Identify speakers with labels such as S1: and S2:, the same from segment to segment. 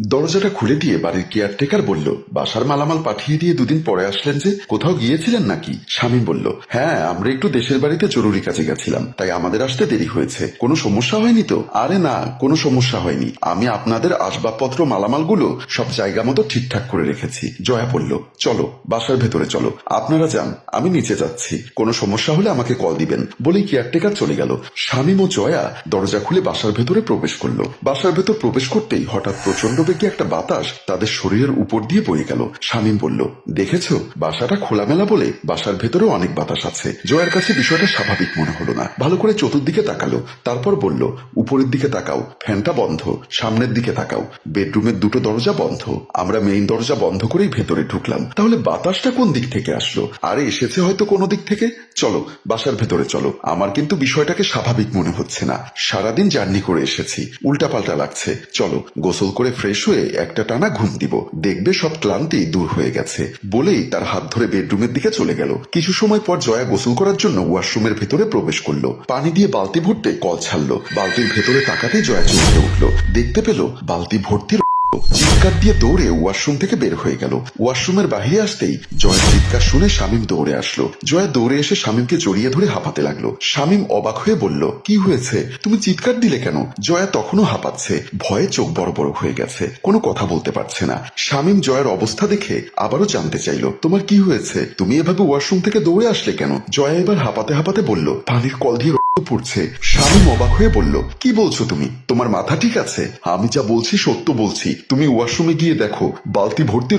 S1: দরজাটা খুলে দিয়ে বাড়ির কেয়ারটেকার বলল, বাসার মালামাল পাঠিয়ে দিয়ে দুদিন পরে আসলেন যে, কোথাও গিয়েছিলেন নাকি? স্বামী বলল হ্যাঁ আমরা একটু দেশের বাড়িতে জরুরি কাজে গেছিলাম, তাই আমাদের আসতে দেরি হয়েছে। কোনো সমস্যা হয়নি তো? আরে না, কোনো সমস্যা হয়নি। আমি আপনাদের আসবাবপত্র, মালামালগুলো সব জায়গা মতো ঠিকঠাক করে রেখেছি। জয়া বলল, চলো, বাসার ভেতরে চলো। আপনারা যান, আমি নিচে যাচ্ছি। কোনো সমস্যা হলে আমাকে কল দিবেন। বলেই কেয়ারটেকার চলে গেল। শামীম ও জয়া দরজা খুলে বাসার ভেতরে প্রবেশ করল। বাসার ভেতর প্রবেশ করতেই হঠাৎ প্রচণ্ড বেগে একটা বাতাস তাদের শরীরের উপর দিয়ে বয়ে গেল? শামীম বলল, দেখেছ? বাসাটা খোলামেলা বলে বাসার ভেতরেও অনেক বাতাস আছে। জয়ার কাছে বিষয়টা স্বাভাবিক মনে হলো না। ভালো করে চতুর্দিকে তাকালো। তারপর বলল, উপরের দিকে তাকাও। ফ্যানটা বন্ধ। সামনের দিকে তাকাও। বেডরুমের দুটো দরজা বন্ধ। আমরা মেইন দরজা বন্ধ করেই ভেতরে ঢুকলাম। তাহলে বাতাসটা কোন দিক থেকে আসলো? আরে, এসেছে হয়তো কোনো দিক থেকে? চলো, বাসার ভেতরে চলো। আমার কিন্তু বিষয়টাকে স্বাভাবিক মনে হচ্ছে না। সারাদিন জার্নি করে এসেছি। উল্টাপাল্টা লাগছে। চলো, গোসল করে ফ্রেশ হয়ে একটা টানা ঘুম দিব। দেখবে সব ক্লান্তি দূর হয়ে গেছে। বলেই তার হাত ধরে বেডরুমের দিকে চলে গেল। কিছু সময় পর জয়া গোসল করার জন্য ওয়াশরুমের ভেতরে প্রবেশ করল। পানি দিয়ে বালতি ভরতে কল ছাড়লো। বালতির ভেতরে তাকাতে জয়া চমকে উঠল। দেখতে পেল বালতি ভর্তি চিৎকার দিয়ে দৌড়ে ওয়াশরুম থেকে বের হয়ে গেল। ওয়াশরুমের বাহিরে আসতেই জয়ের চিৎকার শুনে শামীম দৌড়ে আসলো। জয়া দৌড়ে এসে জড়িয়ে ধরে হাঁপাতে লাগল। অবাক হয়ে বলল, কি হয়েছে? তুমি চিৎকার দিলে কেন? জয়া তখনও হাঁপাচ্ছে। ভয়ে চোখ বড় বড় হয়ে গেছে। কোনো কথা বলতে পারছে না। শামীম জয়ের অবস্থা দেখে আবারও জানতে চাইলো, তোমার কি হয়েছে? তুমি এভাবে ওয়াশরুম থেকে দৌড়ে আসলে কেন? জয়া এবার হাঁপাতে হাঁপাতে বলল, পানির কল দিয়ে পড়ছে শামীম অবাক হয়ে বলল, কি বলছো তুমি? তোমার মাথা ঠিক আছে? আমি যা বলছি সত্য বলছি। তুমি ওয়াশরুমে গিয়ে দেখো, বালতি ভর্তি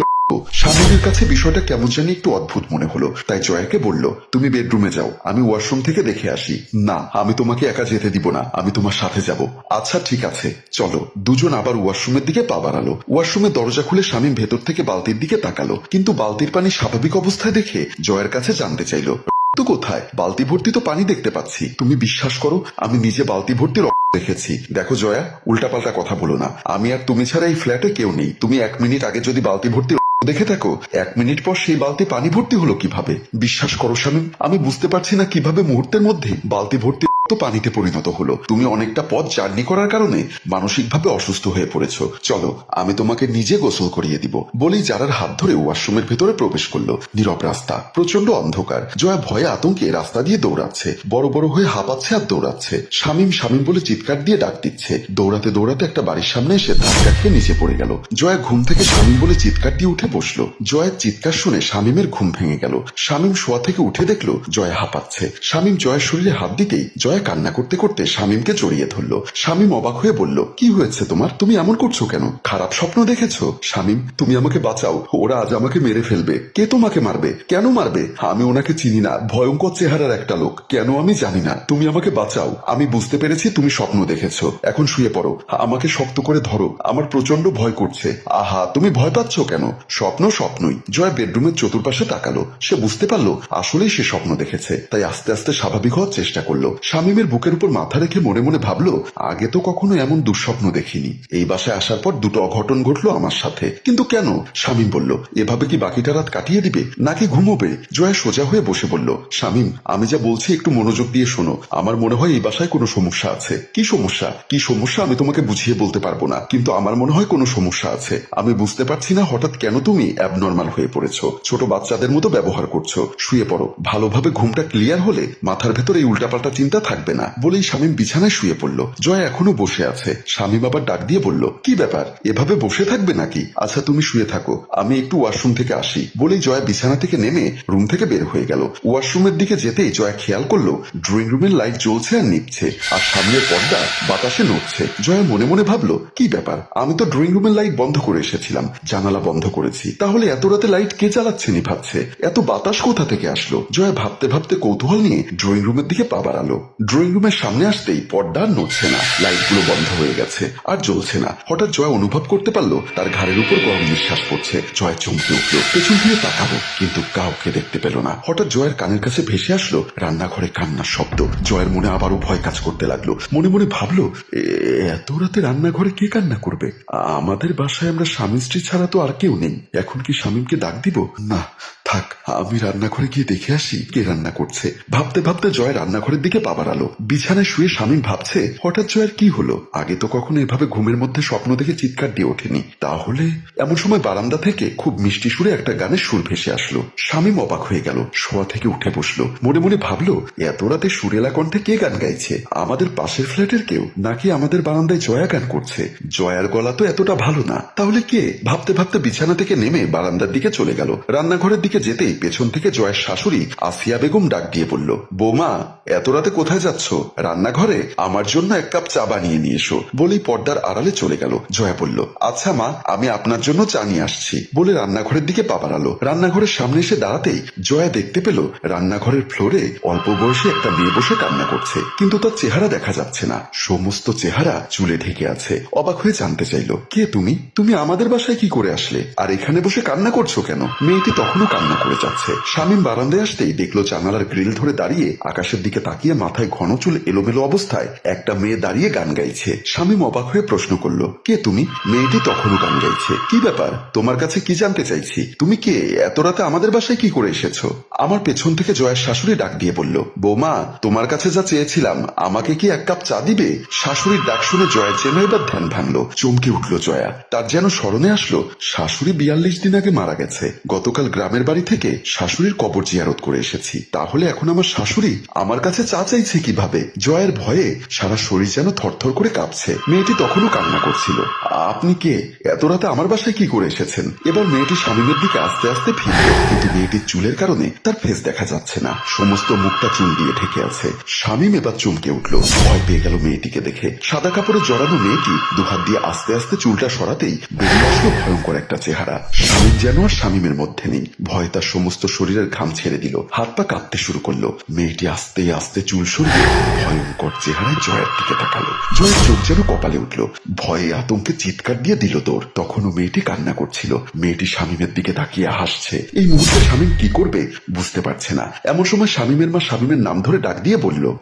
S1: স্বামীদের কাছে বিষয়টা কেমন জানি একটু অদ্ভুত মনে হলো। তাই জয়াকে বলল, তুমি বেডরুমে যাও, আমি ওয়াশরুম থেকে দেখে আসি। না, আমি তোমাকে একা যেতে দিব না, আমি তোমার সাথে যাব। আচ্ছা ঠিক আছে, চলো। দুজন আবার ওয়াশরুমের দিকে পা বাড়ালো। ওয়াশরুমের দরজা খুলে স্বামী ভেতর থেকে বালতির দিকে তাকালো। কিন্তু বালতির পানি স্বাভাবিক অবস্থায় দেখে জয়ের কাছে জানতে চাইলো তো কোথায়? বালতি ভর্তি তো পানি দেখতে পাচ্ছি। তুমি বিশ্বাস করো, আমি নিজে বালতি ভর্তি দেখেছি। দেখো জয়া, উল্টাপাল্টা কথা বলো না। আমি আর তুমি ছাড়া এই ফ্ল্যাটে কেউ নেই। তুমি এক মিনিট আগে যদি বালতি ভর্তি দেখে থাকো, এক মিনিট পর সেই বালতি পানি ভর্তি হলো কীভাবে? বিশ্বাস করো স্বামী আমি বুঝতে পারছি না কীভাবে মুহূর্তের মধ্যে বালতি ভর্তি রক্ত পানিতে পরিণত হলো। তুমি অনেকটা পথ জার্নি করার কারণে মানসিকভাবে অসুস্থ হয়ে পড়েছো। চলো, আমি তোমাকে নিজে গোসল করিয়ে দিব। বলেই যারার হাত ধরে ওয়াশরুমের ভেতরে প্রবেশ করল। নীরব রাস্তা প্রচণ্ড অন্ধকার। জয়া ভয়ে আতঙ্কে রাস্তা দিয়ে দৌড়াচ্ছে। বড় বড় হয়ে হাঁপাচ্ছে আর দৌড়াচ্ছে। শামিম শামিম বলে চিৎকার দিয়ে ডাক দিচ্ছে। দৌড়াতে দৌড়াতে একটা বাড়ির সামনে এসে ধাক্কা নিচে পড়ে গেল। জয়া ঘুম থেকে শামিম বলে চিৎকার দিয়ে উঠে বসল। জয়ের চিৎকার শুনে শামিমের ঘুম ভেঙে গেল। শামিম শোয়া থেকে উঠে দেখল জয়া হাঁপাচ্ছে। শামিম জয়ের শরীরে হাত দিতেই জয়া কান্না করতে করতে শামিমকে জড়িয়ে ধরলো। শামিম অবাক হয়ে বলল, কি হয়েছে তোমার? তুমি এমন করছ কেন? খারাপ স্বপ্ন দেখেছ? শামিম, তুমি আমাকে বাঁচাও। ওরা আজ আমাকে মেরে ফেলবে। কে তোমাকে মারবে? কেন মারবে? আমি ওনাকে চিনি না। ভয়ঙ্কর চেহারার একটা লোক। কেন আমি জানি না। তুমি আমাকে বাঁচাও। আমি বুঝতে পেরেছি তুমি স্বপ্ন দেখেছ। এখন শুয়ে পড়ো। আমাকে শক্ত করে ধরো। আমার প্রচণ্ড ভয় করছে। আহা, তুমি ভয় পাচ্ছ কেন? স্বপ্ন স্বপ্নই। জয় বেডরুমের চতুর্পাশে তাকালো। সে বুঝতে পারল, আসলেই সে স্বপ্ন দেখেছে। তাই আস্তে আস্তে স্বাভাবিক হওয়ার চেষ্টা করল। শামিমের বুকের উপর মাথা রেখে মনে মনে ভাবলো, আগে তো কখনো এমন দুঃস্বপ্ন দেখিনি। এই বাসায় আসার পর দুটো অঘটন ঘটলো আমার সাথে। কিন্তু কেন? শামিম বলল, এভাবে কি বাকিটা রাত কাটিয়ে দিবে? নাকি ঘুমোবে? জয়া সোজা হয়ে বসে বলল, শামিম, আমি যা বলছি একটু মনোযোগ দিয়ে শোনো। আমার মনে হয় এই বাসায় কোনো সমস্যা আছে। কি সমস্যা? কি সমস্যা আমি তোমাকে বুঝিয়ে বলতে পারব না। কিন্তু আমার মনে হয় কোনো সমস্যা আছে। আমি বুঝতে পারছি না হঠাৎ কেন তুমি অ্যাবনর্মাল হয়ে পড়েছো। ছোট বাচ্চাদের মতো ব্যবহার করছ। শুয়ে পড়ো। ভালোভাবে ঘুমটা ক্লিয়ার হলে মাথার ভেতর এই উল্টাপাল্টা চিন্তা থাকবে না। বলেই শামিম বিছানায় শুয়ে পড়ল। জয়া এখনও বসে আছে। স্বামী বাবার ডাক দিয়ে বলল, কি ব্যাপার? এভাবে বসে থাকবে নাকি? আচ্ছা তুমি শুয়ে থাকো। আমি একটু ওয়াশরুম থেকে আসি। বলেই জয়া বিছানা থেকে নেমে রুম থেকে বের হয়ে গেল। ওয়াশরুমের দিকে যেতেই জয়া খেয়াল করল, ড্রয়িং রুমের লাইট জ্বলছে আর নিচ্ছে আর সামনের পর্দা বাতাসে নড়ছে। জয়া মনে মনে ভাবলো, কি ব্যাপার? আমি তো ড্রয়িং রুমের লাইট বন্ধ করে এসেছিলাম, জানালা বন্ধ করেছি। তাহলে এত রাতে লাইট কে চালাচ্ছে নিভাচ্ছে এত বাতাস কোথা থেকে আসলো? জয়া ভাবতে ভাবতে কৌতূহল নিয়ে ড্রয়িং রুমের দিকে পা বাড়ালো। ড্রয়িং রুমের সামনে আসতেই পর্দা নড়ছে না। লাইটগুলো বন্ধ হয়ে গেছে আর জ্বলছে না। হঠাৎ জয়া অনুভব করতে পারল, তার ঘাড়ের উপর গরম নিঃশ্বাস পড়ছে। জয় চমকে উঠল। পেছন ফিরে তাকাবো কিন্তু কাউকে দেখতে পেল না। হঠাৎ জয়ের কানের কাছে ভেসে আসলো রান্নাঘরে কান্নার শব্দ। জয়ের মনে আবারও ভয় কাজ করতে লাগল। মনে মনে ভাবলো, "এ- এত রাতে রান্নাঘরে কে কান্না করবে? আমাদের বাসায় আমরা স্বামী স্ত্রী ছাড়া তো আর কেউ নেই। এখন কি স্বামীকে ডাক দিব? না, থাক, আমি রান্নাঘরে গিয়ে দেখে আসি কে রান্না করছে। ভাবতে ভাবতে জয় রান্নাঘরের দিকে পা বাড়ালো বিছানায় শুয়ে স্বামী ভাবছে, হঠাৎ জয়ের কি হলো? আগে তো কখনো এভাবে ঘুমের মধ্যে স্বপ্ন দেখে চিৎকার দিয়ে ওঠেনি। তাহলে? এমন সময় বারান্দা থেকে খুব মিষ্টি সুরে একটা গানের সুর ভেসে আসলো। স্বামী অবাক হয়ে গেল, শোয়া থেকে উঠে বসল। মনে মনে ভাবলো, এত রাতে সুরেলা কণ্ঠে কে গান গাইছে? আমাদের পাশের ফ্ল্যাটের কেউ? নাকি আমাদের বারান্দায় জয়া গান করছে? জয়ার গলা তো এতটা ভালো না। তাহলে কে? ভাবতে ভাবতে বিছানা থেকে নেমে বারান্দার দিকে চলে গেল। রান্নাঘরের দিকে যেতেই পেছন থেকে জয়ের শাশুড়ি আসিয়া বেগম ডাক দিয়ে বলল, বৌমা, এত রাতে কোথায় যাচ্ছ? রান্নাঘরে? আমার জন্য এক কাপ চা বানিয়ে নিয়ে এসো। বলেই পর্দার আড়ালে চলে গেল। জয়া বলল আচ্ছা মা, আমি আপনার জন্য চা নিয়ে আসছি। বলে রান্নাঘরের দিকে পা বাড়ালো রান্নাঘরের সামনে এসে দাঁড়াতেই জয়া দেখতে পেল, রান্নাঘরের ফ্লোরে অল্প বয়সে একটা মেয়ে বসে কান্না করছে। কিন্তু তার চেহারা দেখা যাচ্ছে না। সমস্ত চেহারা চুলে ঢেকে আছে। অবাক হয়ে জানতে চাইল, কে তুমি? তুমি আমাদের বাসায় কি করে আসলে? আর এখানে বসে কান্না করছ কেন? মেয়েটি তখনও কান্না করে যাচ্ছে। শামীম বারান্দায় আসতেই দেখল জানালার গ্রিল ধরে দাঁড়িয়ে আকাশের দিকে তাকিয়ে মাথায় ঘন চুল এলোমেলো অবস্থায় একটা মেয়ে দাঁড়িয়ে গান গাইছে। শামীম অবাক হয়ে প্রশ্ন করল, কে তুমি? মেয়েটি তখনও গান গাইছে, কি ব্যাপার? তোমার কাছে কি জানতে চাইছি? তুমি কে? এত রাতে আমাদের বাসায় কি করে এসেছ? আমার পেছন থেকে জয়ের শাশুড়ি ডাক দিয়ে বলল, বৌমা, তোমার কাছে যা চেয়েছিলাম, আমাকে কি এক কাপ চা দিবে? শাশুড়ির ডাক শুনে জয়ের যেন এবার ধ্যান ভাঙলো, চমকে উঠল জয়া। তার যেন স্মরণে আসলো, শাশুড়ি বিয়াল্লিশ দিন আগে মারা গেছে। গতকাল গ্রামের বাড়ি থেকে শাশুড়ির কবর জিয়ারত করে এসেছি। তাহলে এখন আমার শাশুড়ি আমার কাছে চা চাইছে? কীভাবে। জয়ের ভয়ে সারা শরীর যেন থরথর করে কাঁপছে। মেয়েটি তখনও কান্না করছিল। আপনি কে? এত রাতে আমার বাসায় কি করে এসেছেন? এবার মেয়েটি স্বামীমের দিকে আস্তে আস্তে ফিরল। কিন্তু মেয়েটির চুলের কারণে তার ফেস দেখা যাচ্ছে না। সমস্ত মুখটা চুল দিয়ে ঢেকে আছে। স্বামীম এবার চমকে উঠল। ভয় পেয়ে গেল মেয়েটিকে দেখে। সাদা কাপড়ে জড়ানো মেয়েটি দুহাত দিয়ে আস্তে আস্তে চুলটা সরাতেই বেরিয়ে আসলো ভয়ঙ্কর একটা চেহারা। স্বামীম যেন আর স্বামীমের মধ্যে নেই। ভয় তার সমস্ত শরীরের ঘাম ছেড়ে দিল। হাত পা কাঁপতে শুরু করল। মেয়েটি আস্তে আস্তে চুল ভয়ঙ্কর চেহারায় জয়ের দিকে তাকালো। জয়ের চোখ যেন কপালে উঠল। ভয়ে আতঙ্কে চিৎকার দিয়ে দিল তোর। তখনও মেয়েটি কান্না করছিল। মেয়েটি স্বামীমের দিকে তাকিয়ে হাসছে। এই মুহূর্তে কি করবে বুঝতে পারছে না। এমন সময় মা নাম ধরে ডাক দিয়ে বলল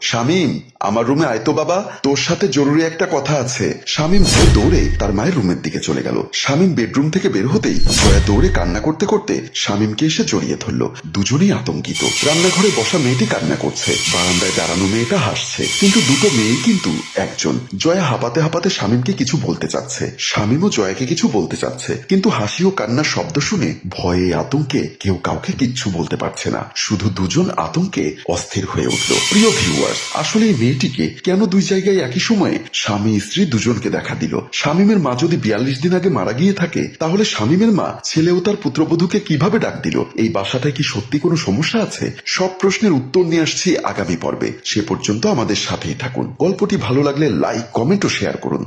S1: আমার রুমে আয় তো বাবা। তোর সাথে জরুরি একটা কথা আছে। স্বামীম দৌড়ে তার মায়ের রুমের দিকে চলে গেল। স্বামীম বেডরুম থেকে বের হতেই জয়া দৌড়ে কান্না করতে করতে স্বামীমকে এসে জড়িয়ে ধরলো। দুজনেই আতঙ্কিত। রান্নাঘরে বসা মেয়েটি কান্না করছে। বারান্দায় দাঁড়ানো মেয়েটা হাসছে। কিন্তু দুটো মেয়েই কিন্তু একজন। জয়া হাঁপাতে হাঁপাতে স্বামীমকে কিছু বলতে চাচ্ছে। স্বামীমও জয়াকে কিছু বলতে চাচ্ছে। কিন্তু হাসি ও কান্নার শব্দ শুনে ভয়ে আতঙ্কে কেউ কাউকে কিচ্ছু বলতে পারছে না। শুধু দুজন আতঙ্কে অস্থির হয়ে উঠল। প্রিয় ভিউয়ার্স আসলে এই মেয়েটিকে কেন দুই জায়গায় একই সময়ে স্বামী স্ত্রী দুজনকে দেখা দিল? স্বামীমের মা যদি বিয়াল্লিশ দিন আগে মারা গিয়ে থাকে, তাহলে স্বামীমের মা ছেলে ও তার পুত্রবধূকে কীভাবে ডাক দিল? এই বাসাটায় কি সত্যি কোনো সমস্যা আছে? সব প্রশ্নের উত্তর নিয়ে আসছি আগামী পর্বে। সে পর্যন্ত আমাদের সাথেই থাকুন। গল্পটি ভালো লাগলে লাইক কমেন্ট ও শেয়ার করুন।